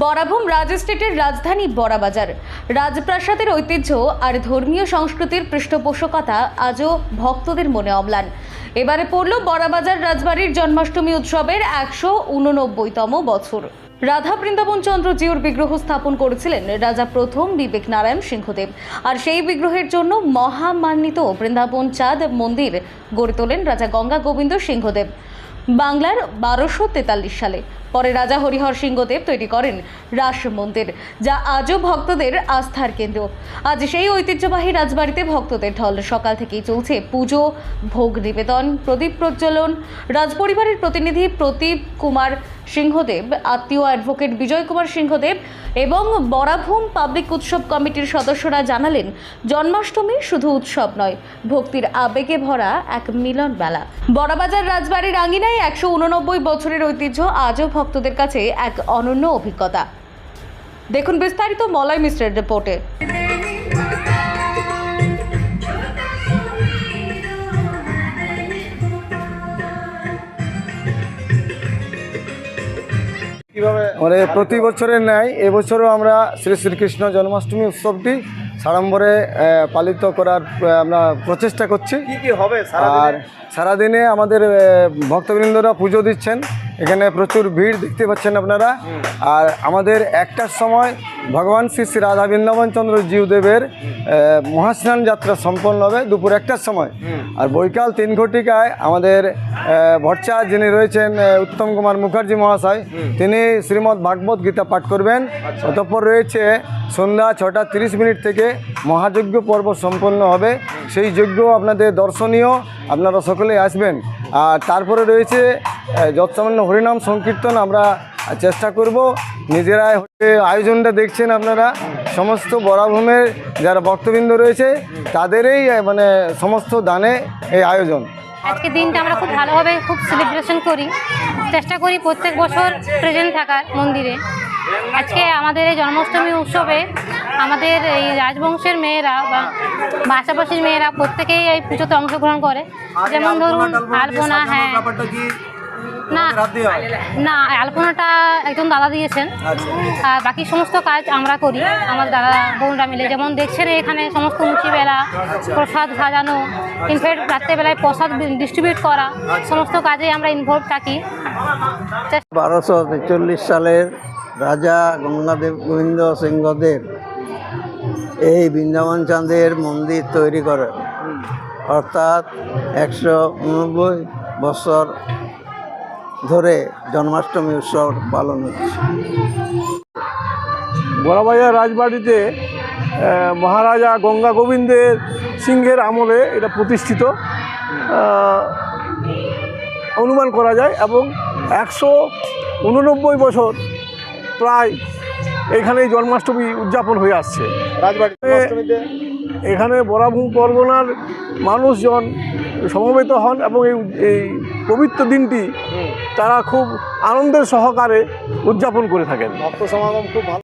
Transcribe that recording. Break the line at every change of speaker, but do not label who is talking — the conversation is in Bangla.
বরাভূম রাজ এস্টেটের রাজধানী বড়াবাজার রাজপ্রাসাদের ঐতিহ্য আর ধর্মীয় সংস্কৃতির পৃষ্ঠপোষকতা আজও ভক্তদের মনে অম্লান। এবারে পড়ল বড়াবাজার রাজবাড়ির জন্মাষ্টমী উৎসবের একশো উননব্বইতম বছর। রাধা বৃন্দাবন চন্দ্র জিউর বিগ্রহ স্থাপন করেছিলেন রাজা প্রথম বিবেক নারায়ণ সিংহদেব। আর সেই বিগ্রহের জন্য মহামান্বিত বৃন্দাবন চাঁদ মন্দির গড়ে তোলেন রাজা গঙ্গা গোবিন্দ সিংহদেব। বাংলার বারোশো তেতাল্লিশ সালে। পরে রাজা হরিহর সিংহদেব তৈরি করেন রাস মন্দির যা আজও ভক্তদের আস্থার কেন্দ্র। আজ সেই ঐতিহ্যবাহী রাজবাড়িতে ভক্তদের ঢল। সকাল থেকেই চলছে পুজো, ভোগ নিবেদন, প্রদীপ প্রজ্বলন। রাজপরিবারের প্রতিনিধি প্রদীপ কুমার সিংহদেব, আত্মীয় অ্যাডভোকেট বিজয় কুমার সিংহদেব এবং বরাভূম পাবলিক উৎসব কমিটির সদস্যরা জানালেন, জন্মাষ্টমী শুধু উৎসব নয়, ভক্তির আবেগে ভরা এক মিলন মেলা বড়বাজার রাজবাড়ির আঙ্গিনায় একশো উননব্বই বছরের ঐতিহ্য আজও ভক্তদের কাছে এক অনন্য অভিজ্ঞতা। দেখুন বিস্তারিত মলয় মিশ্রের রিপোর্টে।
কীভাবে
মানে প্রতি বছরের ন্যায় এবছরও আমরা শ্রী শ্রীকৃষ্ণ জন্মাষ্টমী উৎসবটি সাড়ম্বরে পালিত করার আমরা প্রচেষ্টা করছি।
কি কি হবে
আর
সারাদিনে
সারাদিনে আমাদের ভক্তবৃন্দরা পুজো দিচ্ছেন। এখানে প্রচুর ভিড় দেখতে পাচ্ছেন আপনারা। আর আমাদের একটার সময় ভগবান শ্রী শ্রী রাধা বৃন্দাবন চন্দ্র জিউদেবের মহাস্নান যাত্রা সম্পন্ন হবে দুপুর একটার সময়। আর বৈকাল তিন ঘটিকায় আমাদের ভট্টা যিনি রয়েছেন উত্তম কুমার মুখার্জি মহাশয়, তিনি শ্রীমদ্ ভাগবত গীতা পাঠ করবেন। অতঃপর রয়েছে সন্ধ্যা ছটা তিরিশ মিনিট থেকে মহাযজ্ঞ পর্ব সম্পন্ন হবে। সেই যজ্ঞ আপনাদের দর্শনীয়, আপনারা সকলেই আসবেন। আর তারপরে রয়েছে যৎসামান্য হরিনাম সংকীর্তন আমরা চেষ্টা করব। নিজেরাই আয়োজনটা দেখছেন আপনারা। সমস্ত বরাভূমের যারা ভক্তবৃন্দ রয়েছে, তাদেরই মানে সমস্ত দানে এই আয়োজন।
আজকে দিনটা আমরা খুব ভালোভাবে খুব সেলিব্রেশন করি। চেষ্টা করি প্রত্যেক বছর প্রেজেন্ট থাকার মন্দিরে। আজকে আমাদের এই জন্মাষ্টমী উৎসবে আমাদের এই রাজবংশের মেয়েরা বা পাশাপাশির মেয়েরা প্রত্যেকেই এই পুজোতে অংশগ্রহণ করে। যেমন ধরুন আলপনা হ্যাঁ। না না আলপনাটা একজন দাদা দিয়েছেন।
আচ্ছা।
আর বাকি সমস্ত কাজ আমরা করি। আমার দাদা বোনরা মিলে। যেমন দেখছেন এখানে সমস্ত মুচিবেলা প্রসাদ সাজানো ইনফ্যাক্ট রাত্রেবেলায় প্রসাদ ডিস্ট্রিবিউট করা সমস্ত কাজে আমরা ইনভলভ থাকি।
বারোশো তেচল্লিশ সালের রাজা গঙ্গাদেব গোবিন্দ সিংহদেব এই বৃন্দাবন চাঁদের মন্দির তৈরি করেন। অর্থাৎ একশো উনব্বই বছর ধরে জন্মাষ্টমী উৎসব পালন হচ্ছে।
বড়বাজার রাজবাড়িতে মহারাজা গঙ্গা গোবিন্দের সিংহের আমলে এটা প্রতিষ্ঠিত। অনুমান করা যায় এবং একশো উননব্বই বছর প্রায় এখানে জন্মাষ্টমী উদযাপন হয়ে আসছে।
রাজবাড়ি জন্মাষ্টমীতে?
এখানে বরাভূম পরগনার মানুষজন সমবেত হন এবং এই এই পবিত্র দিনটি তারা খুব আনন্দের সহকারে উদযাপন করে থাকেন।
ভক্ত সমাগম খুব ভালো।